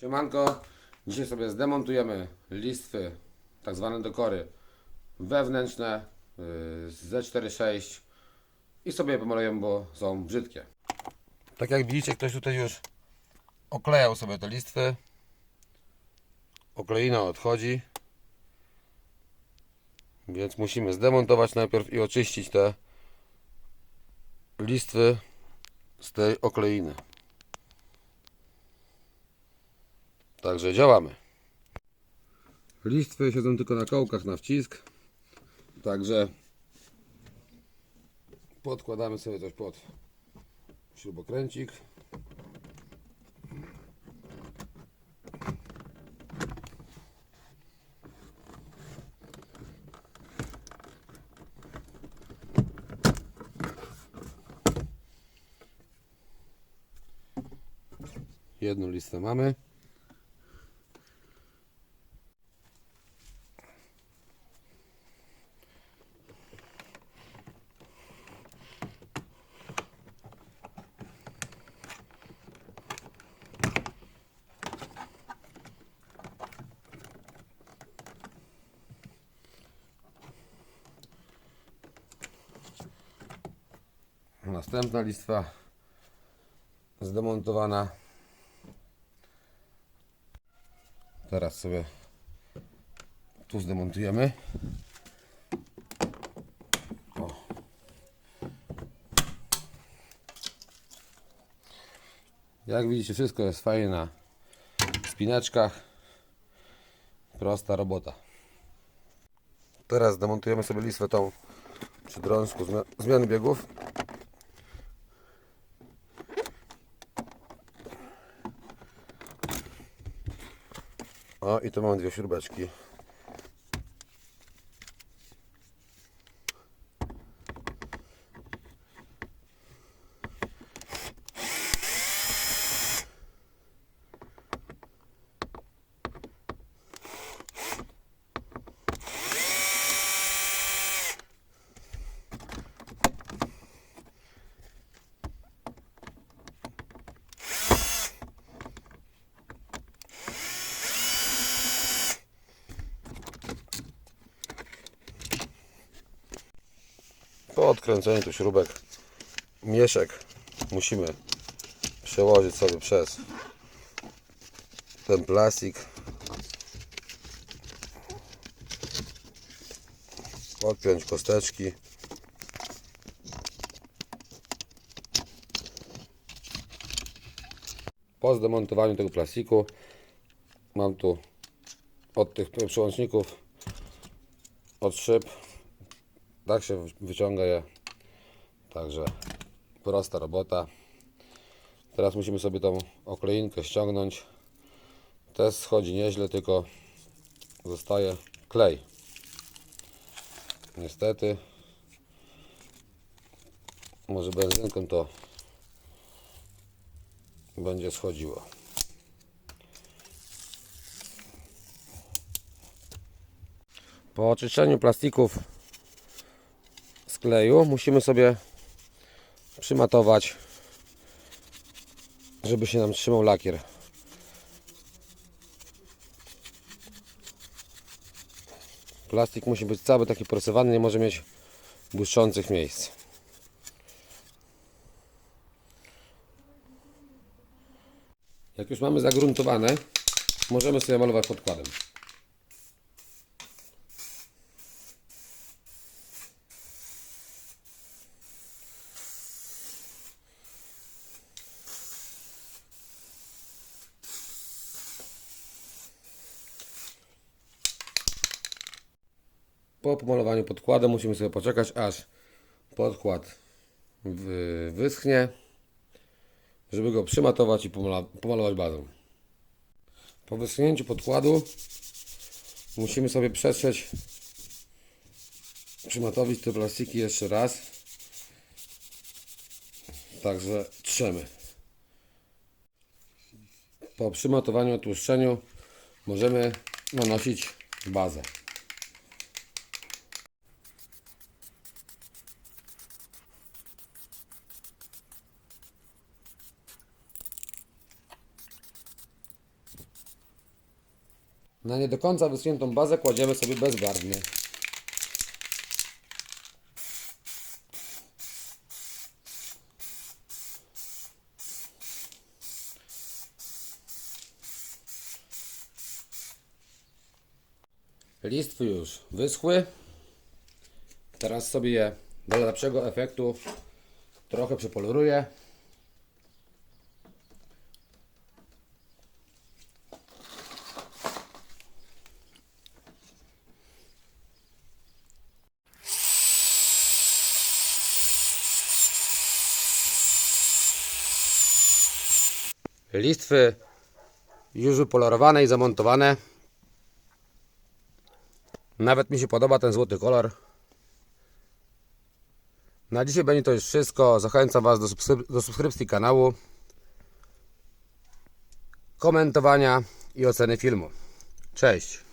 Siemanko, dzisiaj sobie zdemontujemy listwy, tak zwane dekory wewnętrzne z Z46 i sobie je pomalujemy, bo są brzydkie. Tak jak widzicie, ktoś tutaj już oklejał sobie te listwy. Okleina odchodzi. Więc musimy zdemontować najpierw i oczyścić te listwy z tej okleiny. Także działamy. Listwy siedzą tylko na kołkach na wcisk. Także podkładamy sobie coś pod śrubokręcik. Jedną listę mamy. Następna listwa zdemontowana. Teraz sobie tu zdemontujemy. O. Jak widzicie, wszystko jest fajnie na spineczkach. Prosta robota. Teraz zdemontujemy sobie listwę tą przy drążku zmian- zmiany biegów. O, i tu mam dwie śrubeczki. Po odkręceniu tu śrubek. Mieszek musimy przełożyć sobie przez ten plastik. Odpiąć kosteczki. Po zdemontowaniu tego plastiku mam tu od tych przełączników od szyb tak się wyciąga je. Także prosta robota. Teraz musimy sobie tą okleinkę ściągnąć. Też schodzi nieźle, tylko zostaje klej. Niestety. Może benzynką to będzie schodziło. Po oczyszczeniu plastików kleju musimy sobie przymatować, żeby się nam trzymał lakier. Plastik musi być cały taki porysowany, nie może mieć błyszczących miejsc. Jak już mamy zagruntowane, możemy sobie malować podkładem. Po pomalowaniu podkładem musimy sobie poczekać, aż podkład wy- wyschnie, żeby go przymatować i pomalować bazą. Po wyschnięciu podkładu musimy sobie przetrzeć, przymatowić te plastiki jeszcze raz. Także trzemy. Po przymatowaniu, otłuszczeniu możemy nanosić bazę. Na nie do końca wyschniętą bazę kładziemy sobie bezbarwny. Listwy już wyschły. Teraz sobie je dla lepszego efektu trochę przepoluruję. Listwy już wypolerowane i zamontowane. Nawet mi się podoba ten złoty kolor. Na dzisiaj będzie to już wszystko. Zachęcam Was do, subskryp- do subskrypcji kanału, komentowania i oceny filmu. Cześć!